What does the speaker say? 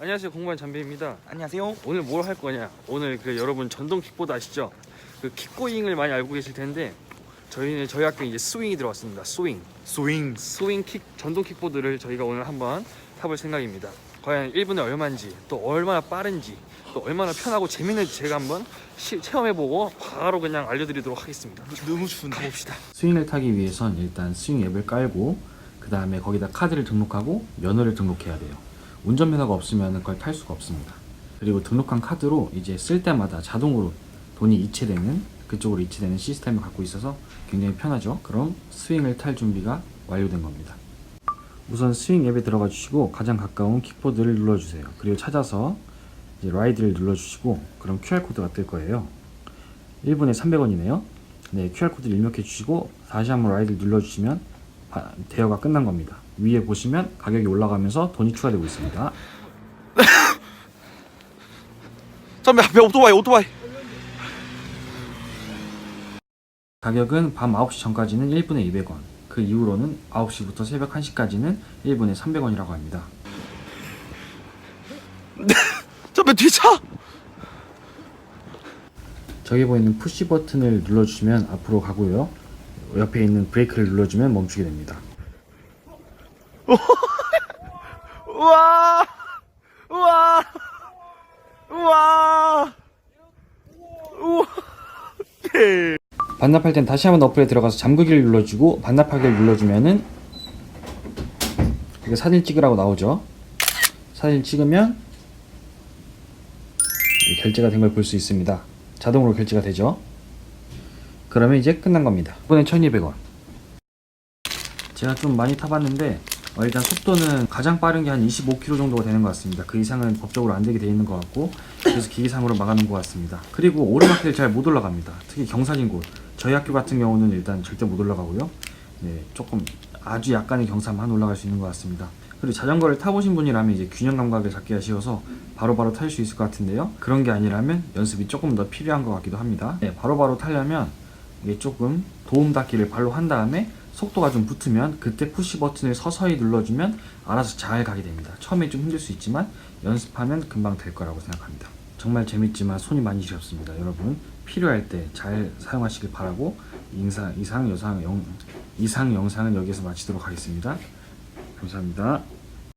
안녕하세요 공무원 잠비입니다 안녕하세요. 오늘 뭘 할 거냐 오늘 그 여러분 전동 킥보드 아시죠 그 킥고잉을 많이 알고 계실 텐데 저희는 저희 학교에 이제 스윙이 들어왔습니다 스윙 스윙. 스윙 킥 전동 킥보드를 저희가 오늘 한번 타볼 생각입니다 과연 1분에 얼마인지 또 얼마나 빠른지 또 얼마나 편하고 재밌는지 제가 한번 시, 체험해보고 바로 그냥 알려드리도록 하겠습니다 너무 추운데. 가봅시다 스윙을 타기 위해선 일단 스윙 앱을 깔고 그 다음에 거기다 카드를 등록하고 면허를 등록해야 돼요. 운전면허가 없으면 그걸 탈 수가 없습니다. 그리고 등록한 카드로 이제 쓸 때마다 자동으로 돈이 이체되는 그쪽으로 이체되는 시스템을 갖고 있어서 굉장히 편하죠. 그럼 스윙을 탈 준비가 완료된 겁니다. 우선 스윙 앱에 들어가 주시고 가장 가까운 킥보드를 눌러주세요. 그리고 찾아서 이제 라이드를 눌러주시고 그럼 QR코드가 뜰 거예요. 1분에 300원이네요. 네, QR코드를 입력해 주시고 다시 한번 라이드를 눌러주시면 바- 대여가 끝난 겁니다. 위에 보시면 가격이 올라가면서 돈이 추가되고 있습니다. 선배 앞에 오토바이 오토바이. 가격은 밤 9시 전까지는 1분에 200원, 그 이후로는 9시부터 새벽 1시까지는 1분에 300원이라고 합니다. 선배 뒤차. 저기 보이는 푸시 버튼을 눌러주시면 앞으로 가고요. 옆에 있는 브레이크를 눌러주면 멈추게 됩니다. 우와. 우와. 우와. 우와. 반납할 땐 다시 한번 어플에 들어가서 잠그기를 눌러주고 반납하기를 눌러주면은 이게 사진 찍으라고 나오죠. 사진 찍으면 결제가 된 걸 볼 수 있습니다. 자동으로 결제가 되죠. 그러면 이제 끝난 겁니다. 이번엔 1200원. 제가 좀 많이 타봤는데 어, 일단 속도는 가장 빠른 게 한 25km 정도가 되는 것 같습니다. 그 이상은 법적으로 안 되게 돼 있는 것 같고 그래서 기계상으로 막아놓은 것 같습니다. 그리고 오르막길 잘 못 올라갑니다. 특히 경사진 곳. 저희 학교 같은 경우는 일단 절대 못 올라가고요. 네, 조금 아주 약간의 경사만 올라갈 수 있는 것 같습니다. 그리고 자전거를 타보신 분이라면 이제 균형 감각을 잡기가 쉬워서 바로바로 탈 수 있을 것 같은데요. 그런 게 아니라면 연습이 조금 더 필요한 것 같기도 합니다. 네, 바로바로 타려면 이게 조금 도움 닫기를 발로 한 다음에 속도가 좀 붙으면 그때 푸시 버튼을 서서히 눌러주면 알아서 잘 가게 됩니다. 처음에 좀 힘들 수 있지만 연습하면 금방 될 거라고 생각합니다. 정말 재밌지만 손이 많이 시렵습니다. 여러분 필요할 때 잘 사용하시길 바라고 인사, 이상, 여상, 영, 이상 영상은 여기서 마치도록 하겠습니다. 감사합니다.